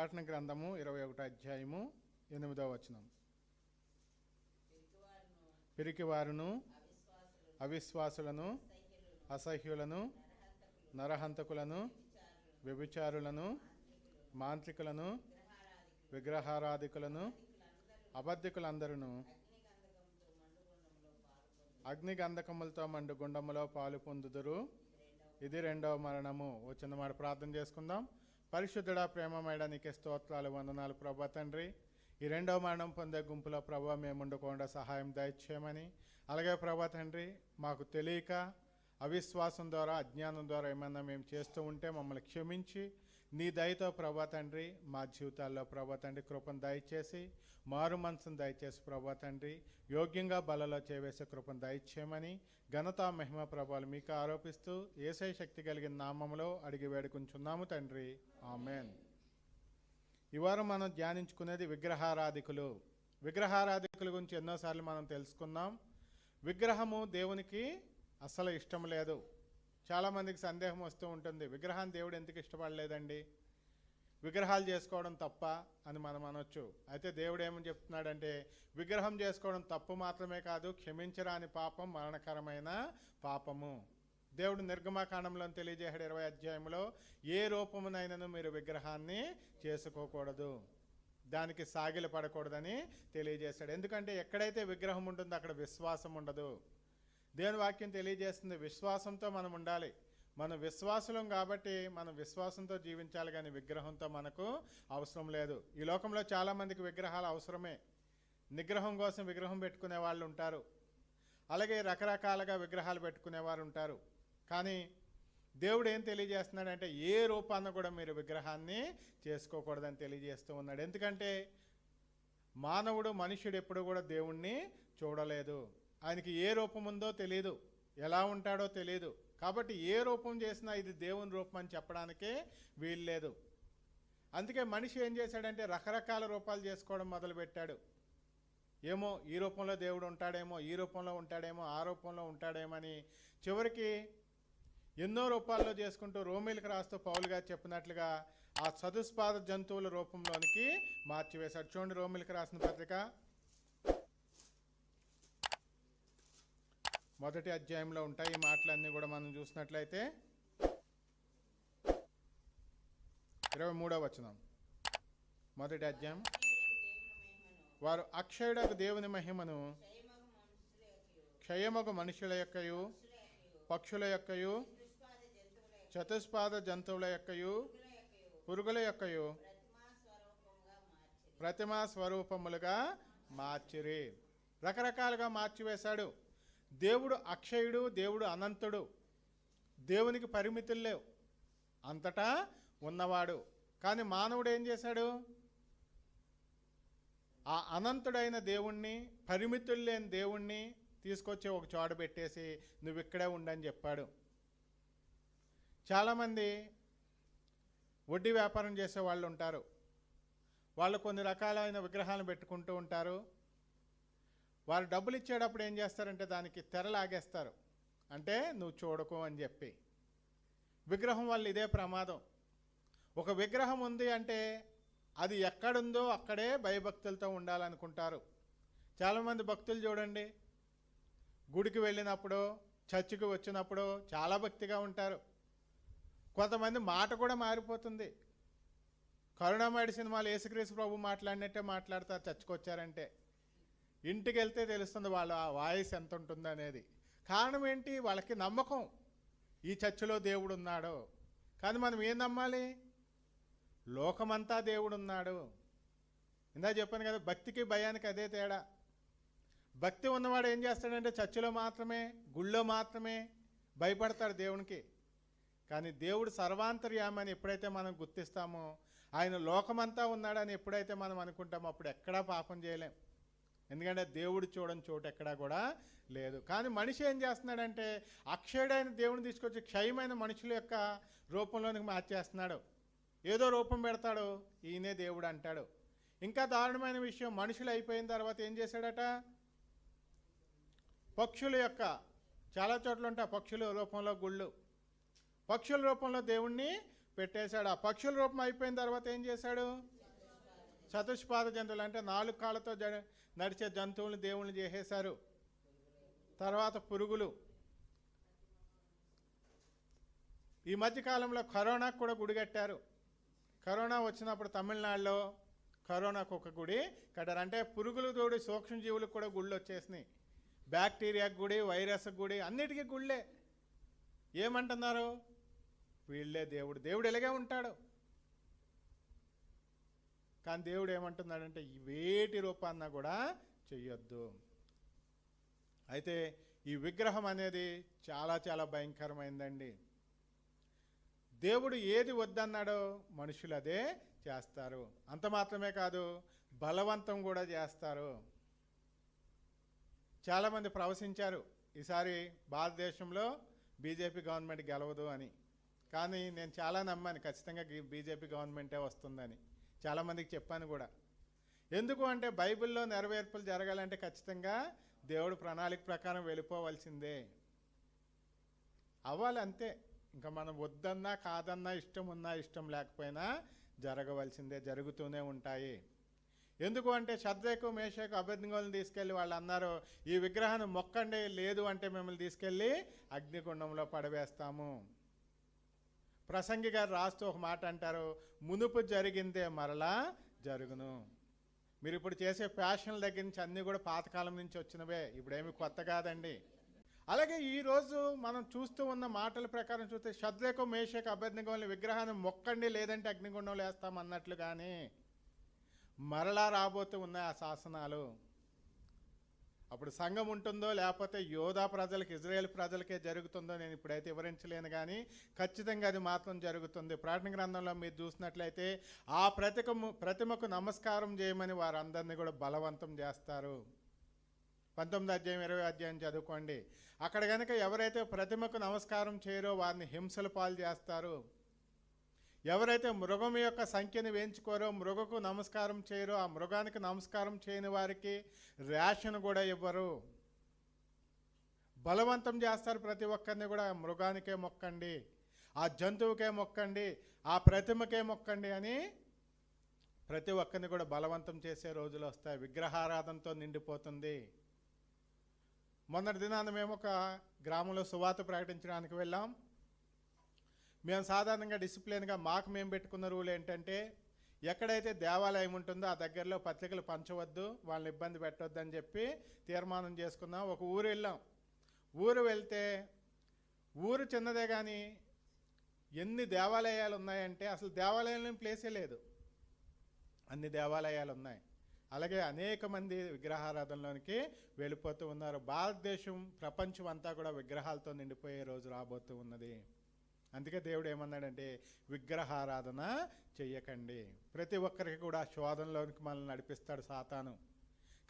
ప్రకటన గ్రంథము ఇరవై ఒకటి అధ్యాయము ఎనిమిదవ వచనం. పిరికి వారును అవిశ్వాసులను అసహ్యులను నరహంతకులను వ్యభిచారులను మాంత్రికులను విగ్రహారాధికులను అబద్ధికులందరూ అగ్ని గంధకములతో మండు గుండములో పాలు పొందుదురు. ఇది రెండవ మరణము. వచ్చిన మాట ప్రార్థన చేసుకుందాం. పరిశుద్ధుడా ప్రేమమైన నీకే స్తోత్రాలు వందనాలు ప్రభా తండ్రి. ఈ రెండవ మరణం పొందే గుంపులో ప్రభా మేము ఉండకుండా సహాయం దయచేయమని. అలాగే ప్రభా తండ్రి మాకు తెలియక అవిశ్వాసం ద్వారా అజ్ఞానం ద్వారా ఏమన్నా మేము చేస్తూ ఉంటే మమ్మల్ని క్షమించి నీ దయతో ప్రభా తండ్రి మా జీవితాల్లో ప్రభా తండ్రి కృపను దయచేసి మారు మనసును దయచేసి ప్రభా తండ్రి యోగ్యంగా బలలో చేవేసే కృపను దయచేయమని ఘనత మహిమ ప్రభాలు మీకు ఆరోపిస్తూ ఏసై శక్తి కలిగిన నామములో అడిగి వేడుకుంటున్నాము తండ్రి. ఆమెన్. ఈ మనం ధ్యానించుకునేది విగ్రహారాధికులు. విగ్రహారాధికుల గురించి ఎన్నోసార్లు మనం తెలుసుకున్నాం. విగ్రహము దేవునికి అస్సలు ఇష్టం లేదు. చాలామందికి సందేహం వస్తూ ఉంటుంది. విగ్రహాన్ని దేవుడు ఎందుకు ఇష్టపడలేదండి? విగ్రహాలు చేసుకోవడం తప్ప అని మనం అనొచ్చు. అయితే దేవుడు ఏమని చెప్తున్నాడంటే విగ్రహం చేసుకోవడం తప్పు మాత్రమే కాదు క్షమించరాని పాపం మరణకరమైన పాపము. దేవుడు నిర్గమాకాండంలో తెలియజేశాడు ఇరవై అధ్యాయంలో ఏ రూపమునైనను మీరు విగ్రహాన్ని చేసుకోకూడదు. దానికి సాగిల పడకూడదని తెలియజేశాడు. ఎందుకంటే ఎక్కడైతే విగ్రహం ఉంటుందో అక్కడ విశ్వాసం ఉండదు. దేవుని వాక్యం తెలియజేస్తుంది. విశ్వాసంతో మనం ఉండాలి. మనం విశ్వాసులం కాబట్టి మనం విశ్వాసంతో జీవించాలి కానీ విగ్రహంతో మనకు అవసరం లేదు. ఈ లోకంలో చాలామందికి విగ్రహాలు అవసరమే. నిగ్రహం కోసం విగ్రహం పెట్టుకునే వాళ్ళు ఉంటారు. అలాగే రకరకాలుగా విగ్రహాలు పెట్టుకునేవారు ఉంటారు. కానీ దేవుడు ఏం తెలియజేస్తున్నాడంటే ఏ రూపాన్న కూడా మీరు విగ్రహాన్ని చేసుకోకూడదని తెలియజేస్తూ ఉన్నాడు. ఎందుకంటే మానవుడు మనుష్యుడు ఎప్పుడు కూడా దేవుణ్ణి చూడలేదు. ఆయనకి ఏ రూపం ఉందో తెలియదు ఎలా ఉంటాడో తెలియదు కాబట్టి ఏ రూపం చేసినా ఇది దేవుని రూపం అని చెప్పడానికే వీల్లేదు అందుకే మనిషి ఏం చేశాడంటే రకరకాల రూపాలు చేసుకోవడం మొదలుపెట్టాడు. ఏమో ఈ రూపంలో దేవుడు ఉంటాడేమో ఈ రూపంలో ఉంటాడేమో ఆ రూపంలో ఉంటాడేమో అని చివరికి ఎన్నో రూపాల్లో చేసుకుంటూ రోమిలకు రాస్తూ పౌలు గారు చెప్పినట్లుగా ఆ చతుస్పాద జంతువుల రూపంలోనికి మార్చివేశాడు. చూడండి రోమిలకు రాసిన పత్రిక. మొదటి అధ్యాయంలో ఉంటాయి ఈ మాటలన్నీ కూడా మనం చూసినట్లయితే. ఇరవై మూడవ వచనం. మొదటి అధ్యాయం. వారు అక్షయుడకు దేవుని మహిమను క్షయమగు మనుషుల యొక్కయు పక్షుల యొక్కయు చతుస్పాద జంతువుల యొక్కయు పురుగుల యొక్కయు ప్రతిమా స్వరూపములుగా మార్చిరి. రకరకాలుగా మార్చివేశాడు. దేవుడు అక్షయుడు దేవుడు అనంతుడు. దేవునికి పరిమితులు లేవు. అంతటా ఉన్నవాడు. కానీ మానవుడు ఏం చేశాడు? ఆ అనంతుడైన దేవుణ్ణి పరిమితులు లేని దేవుణ్ణి తీసుకొచ్చి ఒక చోట పెట్టేసి నువ్వు ఇక్కడే ఉండని చెప్పాడు. చాలామంది వడ్డీ వ్యాపారం చేసే వాళ్ళు ఉంటారు. వాళ్ళు కొన్ని రకాలైన విగ్రహాలను పెట్టుకుంటూ ఉంటారు. వారు డబ్బులు ఇచ్చేటప్పుడు ఏం చేస్తారంటే దానికి తెరలాగేస్తారు అంటే నువ్వు చూడకు అని చెప్పి. విగ్రహం వల్ల ఇదే ప్రమాదం. ఒక విగ్రహం ఉంది అంటే అది ఎక్కడుందో అక్కడే భయభక్తులతో ఉండాలనుకుంటారు. చాలామంది భక్తులు చూడండి. గుడికి వెళ్ళినప్పుడు చర్చికి వచ్చినప్పుడు చాలా భక్తిగా ఉంటారు. కొంతమంది మాట కూడా మారిపోతుంది. కరుణామయుడి సినిమాలు యేసుక్రీసు ప్రభు మాట్లాడినట్టే మాట్లాడతారు చచ్చుకొచ్చారంటే వచ్చారంటే. ఇంటికి వెళ్తే తెలుస్తుంది వాళ్ళ వాయిస్ ఎంత ఉంటుంది అనేది కారణం ఏంటి? వాళ్ళకి నమ్మకం. ఈ చర్చిలో దేవుడు ఉన్నాడు కానీ మనం ఏం నమ్మాలి? లోకమంతా దేవుడు ఉన్నాడు ఇందా చెప్పాను కదా భక్తికి భయానికి అదే తేడా. భక్తి ఉన్నవాడు ఏం చేస్తాడంటే చర్చిలో మాత్రమే గుళ్ళో మాత్రమే భయపడతాడు దేవునికి. కానీ దేవుడు సర్వాంతర్యామని ఎప్పుడైతే మనం గుర్తిస్తామో ఆయన లోకమంతా ఉన్నాడని ఎప్పుడైతే మనం అనుకుంటామో అప్పుడు ఎక్కడా పాపం చేయలేం. ఎందుకంటే దేవుడు చూడని చోటు ఎక్కడా కూడా లేదు. కానీ మనిషి ఏం చేస్తున్నాడంటే అక్షయుడైన దేవుని తీసుకొచ్చి క్షయమైన మనుషుల యొక్క రూపంలోనికి మార్చేస్తున్నాడు. ఏదో రూపం పెడతాడు ఈయనే దేవుడు అంటాడు. ఇంకా దారుణమైన విషయం మనుషులు అయిపోయిన తర్వాత ఏం చేశాడట? పక్షుల యొక్క చాలా చోట్ల ఉంటాయి పక్షుల రూపంలో గుళ్ళు. పక్షుల రూపంలో దేవుణ్ణి పెట్టేశాడు. ఆ పక్షుల రూపం అయిపోయిన తర్వాత ఏం చేశాడు? చతుష్పాద జంతువులు అంటే నాలుగు కాళ్ళతో జ- నడిచే జంతువులను దేవుళ్ళు చేసేశారు. తర్వాత పురుగులు. ఈ మధ్యకాలంలో కరోనాకు కూడా గుడి కట్టారు. కరోనా వచ్చినప్పుడు తమిళనాడులో కరోనాకు ఒక గుడి కట్టారు. అంటే పురుగులు తోడి సూక్ష్మజీవులకు కూడా గుళ్ళు వచ్చేసినాయి. బ్యాక్టీరియాకు గుడి వైరస్ గుడి అన్నిటికీ గుళ్ళే. ఏమంటున్నారు? వీళ్ళే దేవుడు. దేవుడు ఎలాగే ఉంటాడు. కానీ దేవుడు ఏమంటున్నాడంటే వేటి రూపాన్న కూడా చెయ్యొద్దు. అయితే ఈ విగ్రహం అనేది చాలా చాలా భయంకరమైందండి. దేవుడు ఏది వద్దన్నాడో మనుషులు అదే చేస్తారు. అంత మాత్రమే కాదు బలవంతం కూడా చేస్తారు. చాలామంది ప్రవశించారు ఈసారి భారతదేశంలో బీజేపీ గవర్నమెంట్ గెలవదు అని. కానీ నేను చాలా నమ్మాను ఖచ్చితంగా బీజేపీ గవర్నమెంటే వస్తుందని. చాలామందికి చెప్పాను కూడా. ఎందుకు అంటే బైబిల్లో నెరవేర్పులు జరగాలంటే ఖచ్చితంగా దేవుడు ప్రణాళిక ప్రకారం వెళ్ళిపోవాల్సిందే. అవ్వాలి అంతే ఇంకా మనం వద్దన్నా కాదన్నా ఇష్టం ఉన్నా ఇష్టం లేకపోయినా జరగవలసిందే జరుగుతూనే ఉంటాయి. ఎందుకు అంటే శద్రకు మేషకు అభ్యర్థిగోలను తీసుకెళ్ళి వాళ్ళు అన్నారు ఈ విగ్రహాన్ని మొక్కండి లేదు అంటే మిమ్మల్ని తీసుకెళ్ళి అగ్నిగుండంలో పడవేస్తాము. ప్రసంగి గారు రాస్తూ ఒక మాట అంటారు మునుపు జరిగిందే మరలా జరుగును. మీరు ఇప్పుడు చేసే ఫ్యాషన్ల దగ్గర నుంచి అన్నీ కూడా పాతకాలం నుంచి వచ్చినవే ఇప్పుడేమి కొత్త కాదండి. అలాగే ఈరోజు మనం చూస్తూ ఉన్న మాటల ప్రకారం చూస్తే శద్రకు మేషకు అభ్యర్థిగోని విగ్రహాన్ని మొక్కండి లేదంటే అగ్నిగుండంలో వేస్తాం అన్నట్లుగానే మరలా రాబోతూ ఉన్నాయి ఆ శాసనాలు. అప్పుడు సంఘం ఉంటుందో లేకపోతే యోధా ప్రజలకు ఇజ్రాయేల్ ప్రజలకే జరుగుతుందో నేను ఇప్పుడైతే వివరించలేను కానీ ఖచ్చితంగా అది మాత్రం జరుగుతుంది. ప్రార్థన గ్రంథంలో మీరు చూసినట్లయితే ఆ ప్రతికము ప్రతిమకు నమస్కారం చేయమని వారందరినీ కూడా బలవంతం చేస్తారు. పంతొమ్మిది అధ్యాయం ఇరవై అధ్యాయం చదువుకోండి. అక్కడ కనుక ఎవరైతే ప్రతిమకు నమస్కారం చేయరో వారిని హింసలు పాలు చేస్తారు. ఎవరైతే మృగం యొక్క సంఖ్యను వేయించుకోరో మృగకు నమస్కారం చేయరో ఆ మృగానికి నమస్కారం చేయని వారికి రేషన్ కూడా ఇవ్వరు. బలవంతం చేస్తారు ప్రతి ఒక్కరిని కూడా మృగానికే మొక్కండి ఆ జంతువుకే మొక్కండి ఆ ప్రతిమకే మొక్కండి అని ప్రతి ఒక్కరిని కూడా బలవంతం చేసే రోజులు వస్తాయి. విగ్రహారాధనతో నిండిపోతుంది. మొన్నటి దినాన మేము ఒక గ్రామంలో సువాత ప్రకటించడానికి వెళ్ళాం. మేము సాధారణంగా డిసిప్లిన్గా మాకు మేము పెట్టుకున్న రూల్ ఏంటంటే ఎక్కడైతే దేవాలయం ఉంటుందో ఆ దగ్గరలో పత్రికలు పంచవద్దు వాళ్ళని ఇబ్బంది పెట్టవద్దు అని చెప్పి తీర్మానం చేసుకున్నాం. ఒక ఊరు వెళ్ళాం. ఊరు వెళ్తే ఊరు చిన్నదే కానీ ఎన్ని దేవాలయాలు ఉన్నాయంటే అసలు దేవాలయంలో ప్లేసే లేదు. అన్ని దేవాలయాలు ఉన్నాయి. అలాగే అనేక మంది విగ్రహారాధనలోనికి వెళ్ళిపోతూ ఉన్నారు. భారతదేశం ప్రపంచం అంతా కూడా విగ్రహాలతో నిండిపోయే రోజు రాబోతూ ఉన్నది. అందుకే దేవుడు ఏమన్నాడంటే విగ్రహారాధన చెయ్యకండి. ప్రతి ఒక్కరికి కూడా శోధనలోనికి మనల్ని నడిపిస్తాడు సాతాను.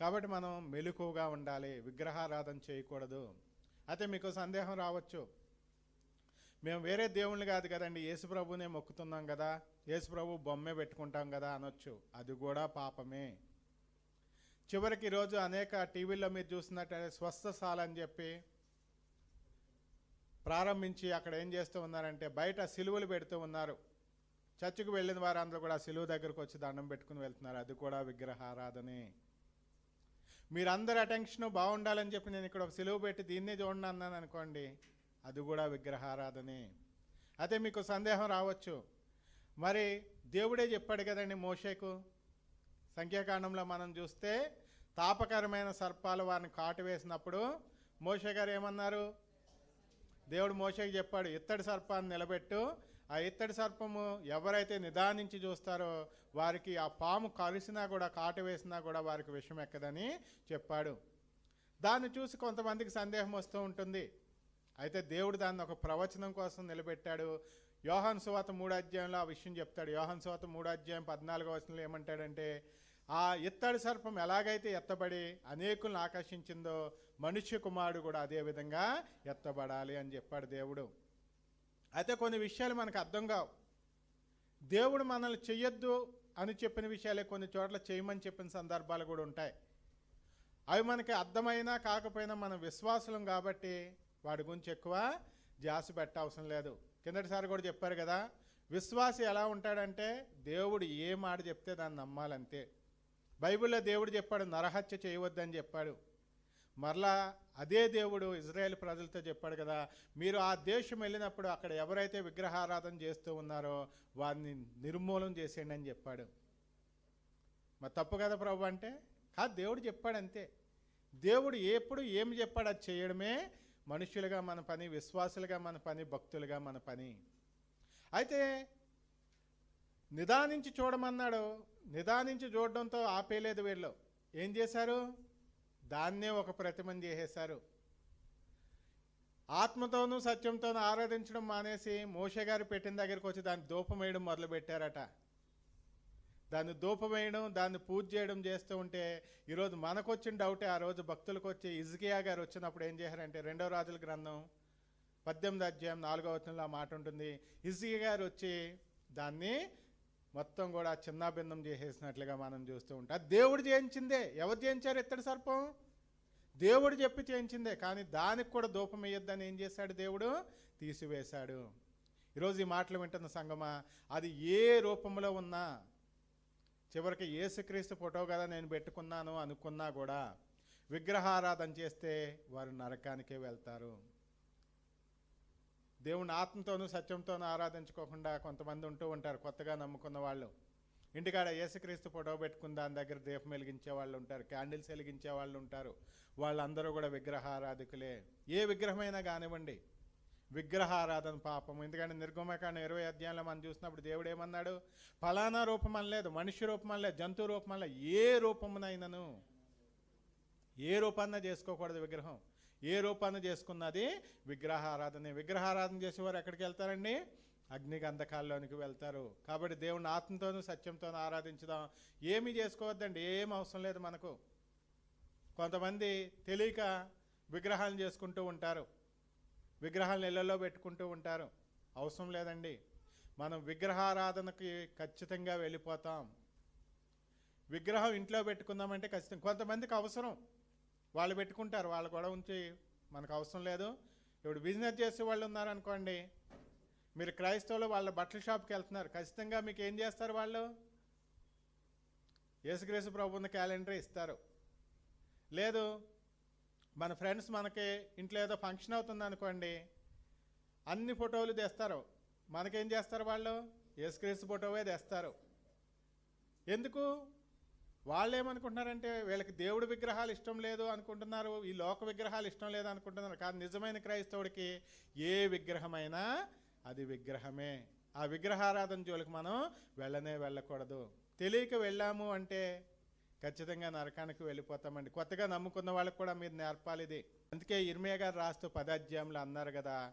కాబట్టి మనం మెలకువగా ఉండాలి విగ్రహారాధన చేయకూడదు. అయితే మీకు సందేహం రావచ్చు. మేము వేరే దేవుళ్ళు కాదు కదండి యేసుప్రభునే మొక్కుతున్నాం కదా యేసుప్రభు బొమ్మే పెట్టుకుంటాం కదా అనొచ్చు. అది కూడా పాపమే. చివరికి ఈరోజు అనేక టీవీల్లో మీరు చూసినట్టయితే స్వస్థశాల అని చెప్పి ప్రారంభించి అక్కడ ఏం చేస్తూ ఉన్నారంటే బయట సిలువలు పెడుతూ ఉన్నారు. చర్చికి వెళ్ళిన వారందరూ కూడా సిలువ దగ్గరకు వచ్చి దండం పెట్టుకుని వెళ్తున్నారు. అది కూడా విగ్రహారాధనే. మీరందరి అటెన్షన్ బాగుండాలని చెప్పి నేను ఇక్కడ ఒక సిలువ పెట్టి దీన్నే చూడండి అన్నాను అనుకోండి అది కూడా విగ్రహారాధనే. అదే మీకు సందేహం రావచ్చు. మరి దేవుడే చెప్పాడు కదండి మోషేకు సంఖ్యాకాండంలో మనం చూస్తే తాపకరమైన సర్పాలు వారిని కాటు వేసినప్పుడు మోషే గారు ఏమన్నారు? దేవుడు మోషేకి చెప్పాడు ఇత్తడి సర్పాన్ని నిలబెట్టు. ఆ ఇత్తడి సర్పము ఎవరైతే నిదానించి చూస్తారో వారికి ఆ పాము కలిసినా కూడా కాటు వేసినా కూడా వారికి విషం ఎక్కదని చెప్పాడు. దాన్ని చూసి కొంతమందికి సందేహం వస్తూ ఉంటుంది. అయితే దేవుడు దాన్ని ఒక ప్రవచనం కోసం నిలబెట్టాడు. యోహాన్ సువాత మూడు అధ్యాయంలో ఆ విషయం చెప్తాడు. యోహాన్ సువాత మూడు అధ్యాయం పద్నాలుగో వచనంలో ఏమంటాడంటే ఆ ఇత్తడి సర్పం ఎలాగైతే ఎత్తబడి అనేకులను ఆకర్షించిందో మనుష్య కుమారుడు కూడా అదే విధంగా ఎత్తబడాలి అని చెప్పాడు దేవుడు. అయితే కొన్ని విషయాలు మనకు అర్థం కావు. దేవుడు మనల్ని చెయ్యొద్దు అని చెప్పిన విషయాలే కొన్ని చోట్ల చేయమని చెప్పిన సందర్భాలు కూడా ఉంటాయి. అవి మనకి అర్థమైనా కాకపోయినా మనం విశ్వాసులం కాబట్టి వాడి గురించి ఎక్కువ జాస పెట్ట అవసరం లేదు. కిందటిసారి కూడా చెప్పారు కదా విశ్వాసి ఎలా ఉంటాడంటే దేవుడు ఏ మాట చెప్తే దాన్ని నమ్మాలంతే. బైబిల్లో దేవుడు చెప్పాడు నరహత్య చేయవద్దని చెప్పాడు. మరలా అదే దేవుడు ఇజ్రాయెల్ ప్రజలతో చెప్పాడు కదా మీరు ఆ దేశం వెళ్ళినప్పుడు అక్కడ ఎవరైతే విగ్రహారాధన చేస్తూ ఉన్నారో వారిని నిర్మూలన చేసేయండి అని చెప్పాడు. మరి తప్పు కదా ప్రభు అంటే? కాదు దేవుడు చెప్పాడు అంతే. దేవుడు ఎప్పుడు ఏమి చెప్పాడు అది చేయడమే మనుషులుగా మన పని విశ్వాసులుగా మన పని భక్తులుగా మన పని. అయితే నిదానించి చూడమన్నాడు నిదానించి చూడడంతో ఆపేయలేదు వీళ్ళు. ఏం చేశారు? దాన్నే ఒక ప్రతిమని చేసేశారు. ఆత్మతోనూ సత్యంతోనూ ఆరాధించడం మానేసి మోషే గారు పెట్టిన దగ్గరికి వచ్చి దాన్ని దూపం వేయడం మొదలుపెట్టారట. దాన్ని దూపం వేయడం దాన్ని పూజ చేయడం చేస్తూ ఉంటే ఈరోజు మనకు వచ్చిన డౌటే ఆ రోజు భక్తులకు వచ్చి ఇజ్కియా గారు వచ్చినప్పుడు ఏం చేశారంటే రెండవ రాజుల గ్రంథం పద్దెనిమిది అధ్యాయం నాలుగవ వచనంలో ఆ మాట ఉంటుంది. ఇజ్కియా గారు వచ్చి దాన్ని మొత్తం కూడా చిన్నాభిన్నం చేసేసినట్లుగా మనం చూస్తూ ఉంటాం. దేవుడు చేయించిందే. ఎవరు చేయించారు ఇత్తడి సర్పం? దేవుడు చెప్పి చేయించిందే. కానీ దానికి కూడా దూపం వేయొద్దని ఏం చేశాడు దేవుడు? తీసివేశాడు. ఈరోజు ఈ మాటలు వింటున్న సంగమా అది ఏ రూపంలో ఉన్నా చివరికి ఏసుక్రీస్తు ఫోటో కదా నేను పెట్టుకున్నాను అనుకున్నా కూడా విగ్రహారాధన చేస్తే వారు నరకానికే వెళ్తారు. దేవుని ఆత్మతోనూ సత్యంతోనూ ఆరాధించుకోకుండా కొంతమంది ఉంటూ ఉంటారు కొత్తగా నమ్ముకున్న వాళ్ళు. ఇంటికాడ యేసుక్రీస్తు ఫోటో పెట్టుకుని దాని దగ్గర దీపం వెలిగించే వాళ్ళు ఉంటారు క్యాండిల్స్ వెలిగించే వాళ్ళు ఉంటారు. వాళ్ళందరూ కూడా విగ్రహారాధికులే ఏ విగ్రహమైనా కానివ్వండి విగ్రహారాధన పాపం. ఎందుకంటే నిర్గమకాండ ఇరవై అధ్యాయంలో మనం చూసినప్పుడు దేవుడు ఏమన్నాడు? ఫలానా రూపం అనలేదు మనిషి రూపం అనలేదు జంతు రూపం అనలేదు ఏ రూపమునైనను ఏ రూపాన్న చేసుకోకూడదు విగ్రహం. ఏ రూపాన్ని చేసుకున్నది? విగ్రహారాధన. విగ్రహారాధన చేసేవారు ఎక్కడికి వెళ్తారండి? అగ్ని గంధకాల్లోనికి వెళ్తారు. కాబట్టి దేవుని ఆత్మతోనూ సత్యంతోనూ ఆరాధించుదాం. ఏమీ చేసుకోవద్దండి. ఏం అవసరం లేదు మనకు. కొంతమంది తెలియక విగ్రహాలను చేసుకుంటూ ఉంటారు. విగ్రహాలను ఇళ్ళలో పెట్టుకుంటూ ఉంటారు. అవసరం లేదండి. మనం విగ్రహారాధనకి ఖచ్చితంగా వెళ్ళిపోతాం. విగ్రహం ఇంట్లో పెట్టుకుందామంటే ఖచ్చితంగా కొంతమందికి అవసరం. వాళ్ళు పెట్టుకుంటారు వాళ్ళు కూడా ఉంచి మనకు అవసరం లేదు. ఇప్పుడు బిజినెస్ చేసే వాళ్ళు ఉన్నారనుకోండి మీరు క్రైస్తవులు వాళ్ళ బట్టల షాప్కి వెళ్తున్నారు ఖచ్చితంగా మీకు ఏం చేస్తారు వాళ్ళు? యేసుక్రీస్తు ప్రభుత్వ క్యాలెండర్ ఇస్తారు. లేదు మన ఫ్రెండ్స్ మనకి ఇంట్లో ఏదో ఫంక్షన్ అవుతుంది అనుకోండి అన్ని ఫోటోలు తెస్తారు. మనకేం చేస్తారు వాళ్ళు? యేసుక్రీస్తు ఫోటోవే తెస్తారు. ఎందుకు? వాళ్ళు ఏమనుకుంటున్నారంటే వీళ్ళకి దేవుడి విగ్రహాలు ఇష్టం లేదు అనుకుంటున్నారు ఈ లోక విగ్రహాలు ఇష్టం లేదు అనుకుంటున్నారు. కానీ నిజమైన క్రైస్తవుడికి ఏ విగ్రహమైనా అది విగ్రహమే. ఆ విగ్రహారాధన జోలికి మనం వెళ్ళనే వెళ్ళకూడదు. తెలియక వెళ్ళాము అంటే ఖచ్చితంగా నరకానికి వెళ్ళిపోతామండి. కొత్తగా నమ్ముకున్న వాళ్ళకి కూడా మీరు నేర్పాలి ఇది. అందుకే ఇర్మియా గారు రాస్తూ పదాధ్యాయంలో అన్నారు కదా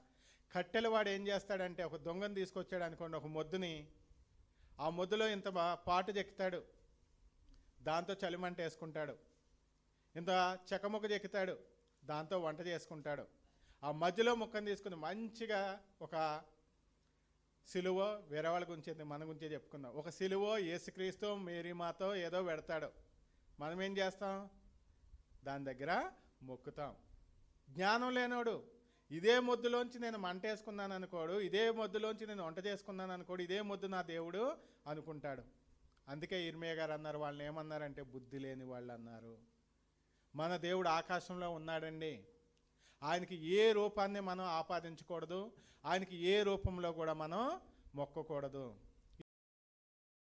కట్టెలవాడు ఏం చేస్తాడంటే ఒక దొంగను తీసుకొచ్చాడు అనుకోండి ఒక మొద్దుని ఆ మొద్దులో ఇంత పాటు చెక్కుతాడు. దాంతో చలిమంట వేసుకుంటాడు. ఇంత చెక్కముక్క చెక్కుతాడు. దాంతో వంట చేసుకుంటాడు. ఆ మధ్యలో ముక్కను తీసుకుని మంచిగా ఒక సిలువ వేరే వాళ్ళ గురించి మన గురించే చెప్పుకుందాం. ఒక సిలువ యేసుక్రీస్తు మేరీమాతో ఏదో పెడతాడు. మనం ఏం చేస్తాం? దాని దగ్గర మొక్కుతాం. జ్ఞానం లేనోడు ఇదే మొద్దులోంచి నేను మంట వేసుకున్నాను అనుకోడు ఇదే మొద్దులోంచి నేను వంట చేసుకున్నాను అనుకోడు ఇదే మొద్దు నా దేవుడు అనుకుంటాడు. అందుకే ఇర్మయ్య గారు అన్నారు వాళ్ళని ఏమన్నారంటే బుద్ధి లేని వాళ్ళు అన్నారు. మన దేవుడు ఆకాశంలో ఉన్నాడండి. ఆయనకి ఏ రూపాన్ని మనం ఆపాదించకూడదు. ఆయనకి ఏ రూపంలో కూడా మనం మొక్కకూడదు.